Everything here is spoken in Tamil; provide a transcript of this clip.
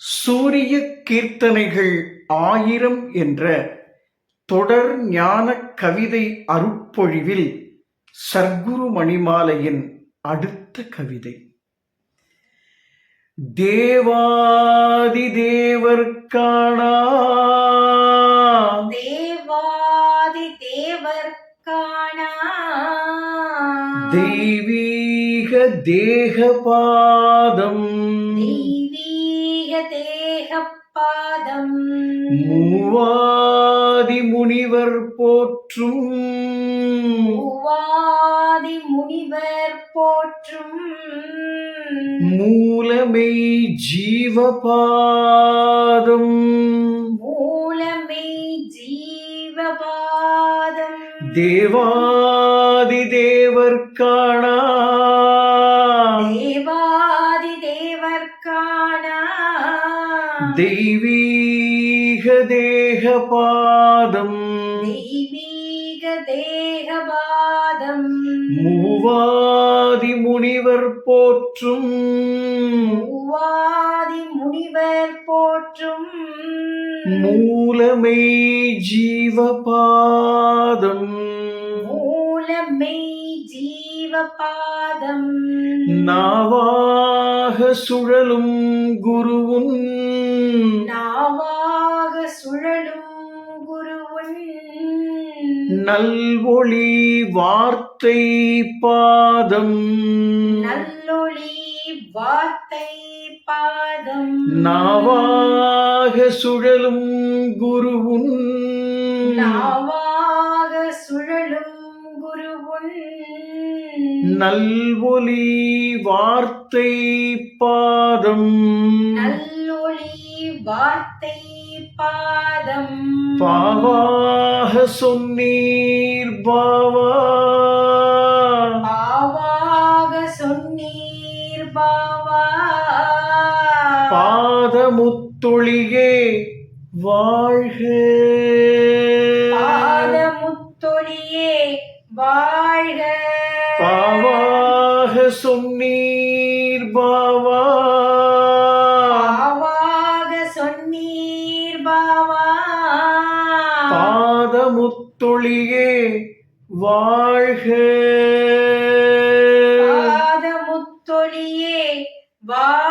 சூரிய கீர்த்தனைகள் ஆயிரம் என்ற தொடர் ஞான கவிதை அருட்பொழிவில் சர்க்குரு மணிமாலையின் அடுத்த கவிதை. தேவாதி தேவர்காணா தேவாதி தேவர்காணா தெய்வீக தேகபாதம். தெய்வீக தேகப்பாதம் மூவாதி முனிவர் போற்றும். மூவாதி முனிவர் போற்றும். மூலமை ஜீவபாதம். மூலமே ஜீவபாதம். தேவாதி தேவர்காணா தேவாதி தெய்வீக தேகபாதம். தெய்வீக தேகபாதம். மூவாதி முனிவர் போற்றும். மூவாதி முனிவர் போற்றும். மூலமை ஜீவபாதம். மூலமே ஜீவபாதம். நாவாக சுழலும் குருவும் நல்வொளி வார்த்தை பாதம். நல்லொளி வார்த்தை பாதம். நாவாக சுழலும் குருவும் நாவாக சுழலும் குருவன். நல்வொலி வார்த்தை பாதம். நல்லொளி வார்த்தை பாதம் பாவாக சொன்னீர் பாவா. பாவாக சொன்னீர் பாவா. பாதமுத்தொழியே வாழ்க. பாதமுத்தொழியே வாழ்க. பாவாக சொன்னீர் பாவா. முத்தொழியே வாழ்க. முத்தொழியே வாழ்க.